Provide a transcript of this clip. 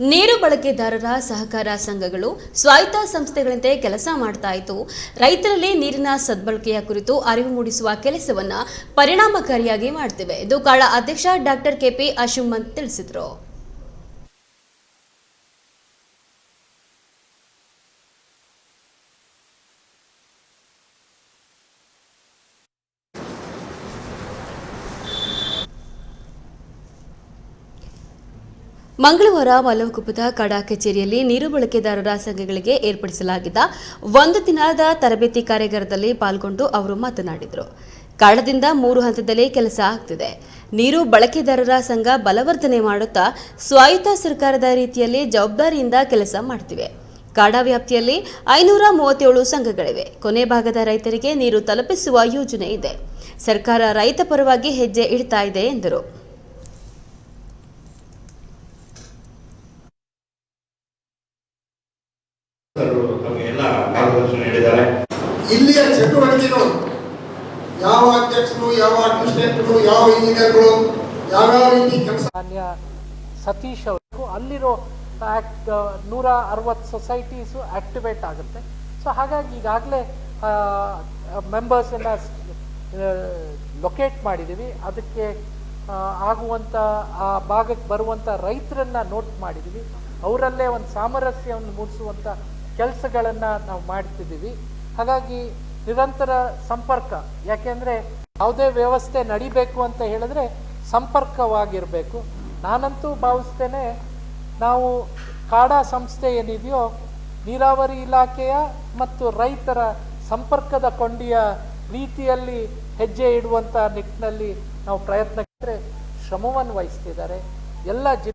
ನೀರು ಬಳಕೆದಾರರ ಸಹಕಾರ ಸಂಘಗಳು ಸ್ವಾಯತ್ತ ಸಂಸ್ಥೆಗಳಂತೆ ಕೆಲಸ ಮಾಡ್ತಾ ಇತ್ತು. ರೈತರಲ್ಲಿ ನೀರಿನ ಸದ್ಬಳಕೆಯ ಕುರಿತು ಅರಿವು ಮೂಡಿಸುವ ಕೆಲಸವನ್ನ ಪರಿಣಾಮಕಾರಿಯಾಗಿ ಮಾಡ್ತಿವೆ. ಇದು ಕಾಳ ಅಧ್ಯಕ್ಷ ಡಾಕ್ಟರ್ ಕೆಪಿ ಅಶುಮಂತ್ ತಿಳಿಸಿದರು. ಮಂಗಳವಾರ ಮಲವಕುಪ್ಪದ ಕಡಾ ಕಚೇರಿಯಲ್ಲಿ ನೀರು ಬಳಕೆದಾರರ ಸಂಘಗಳಿಗೆ ಏರ್ಪಡಿಸಲಾಗಿದ್ದ ಒಂದು ದಿನದ ತರಬೇತಿ ಕಾರ್ಯಾಗಾರದಲ್ಲಿ ಪಾಲ್ಗೊಂಡು ಅವರು ಮಾತನಾಡಿದರು. ಕಾಡದಿಂದ ಮೂರು ಹಂತದಲ್ಲಿ ಕೆಲಸ ಆಗ್ತಿದೆ. ನೀರು ಬಳಕೆದಾರರ ಸಂಘ ಬಲವರ್ಧನೆ ಮಾಡುತ್ತಾ ಸ್ವಾಯತ್ತ ಸರ್ಕಾರದ ರೀತಿಯಲ್ಲಿ ಜವಾಬ್ದಾರಿಯಿಂದ ಕೆಲಸ ಮಾಡ್ತಿವೆ. ಕಾಡಾ ವ್ಯಾಪ್ತಿಯಲ್ಲಿ ಐನೂರ ಮೂವತ್ತೇಳು ಸಂಘಗಳಿವೆ. ಕೊನೆ ಭಾಗದ ರೈತರಿಗೆ ನೀರು ತಲುಪಿಸುವ ಯೋಜನೆ ಇದೆ. ಸರ್ಕಾರ ರೈತ ಪರವಾಗಿ ಹೆಜ್ಜೆ ಇಡ್ತಾ ಇದೆ ಎಂದರು. ಎಲ್ಲ ಮಾರ್ಗದರ್ಶನ ನೀಡಿದ್ದಾರೆ. ಇಲ್ಲಿಯ ಚಟುವಟಿಕೆಗಳು ಯಾವ ಅಧ್ಯಕ್ಷರು ಯಾವ ಅಡ್ಮಿನಿಸ್ಟ್ರೇಟರ್ಗಳು ಯಾವ ಇಂಜಿನಿಯರ್ಗಳು ಯಾವ್ಯಾವ ರೀತಿ ಕೆಲಸ ಸತೀಶ್ ಅವರು ಅಲ್ಲಿರೋ ಆಕ್ಟ್ ನೂರ ಅರವತ್ತು ಸೊಸೈಟೀಸು ಆಕ್ಟಿವೇಟ್ ಆಗುತ್ತೆ. ಸೊ ಹಾಗಾಗಿ ಈಗಾಗಲೇ ಮೆಂಬರ್ಸನ್ನು ಲೊಕೇಟ್ ಮಾಡಿದ್ದೀವಿ ಅದಕ್ಕೆ ಆಗುವಂಥ ಆ ಭಾಗಕ್ಕೆ ಬರುವಂಥ ರೈತರನ್ನ ನೋಟ್ ಮಾಡಿದ್ದೀವಿ ಅವರಲ್ಲೇ ಒಂದು ಸಾಮರಸ್ಯವನ್ನು ಮೂಡಿಸುವಂಥ ಕೆಲಸಗಳನ್ನು ನಾವು ಮಾಡ್ತಿದ್ದೀವಿ. ಹಾಗಾಗಿ ನಿರಂತರ ಸಂಪರ್ಕ, ಯಾಕೆಂದರೆ ಯಾವುದೇ ವ್ಯವಸ್ಥೆ ನಡಿಬೇಕು ಅಂತ ಹೇಳಿದ್ರೆ ಸಂಪರ್ಕವಾಗಿರಬೇಕು. ನಾನಂತೂ ಭಾವಿಸ್ತೇನೆ ನಾವು ಕಾಡಾ ಸಂಸ್ಥೆ ಏನಿದೆಯೋ, ನೀರಾವರಿ ಇಲಾಖೆಯ ಮತ್ತು ರೈತರ ಸಂಪರ್ಕದ ಕೊಂಡಿಯ ರೀತಿಯಲ್ಲಿ ಹೆಜ್ಜೆ ಇಡುವಂಥ ನಿಟ್ಟಿನಲ್ಲಿ ನಾವು ಪ್ರಯತ್ನ ಶ್ರಮವನ್ನು ವಹಿಸ್ತಿದ್ದಾರೆ ಎಲ್ಲ ಜಿ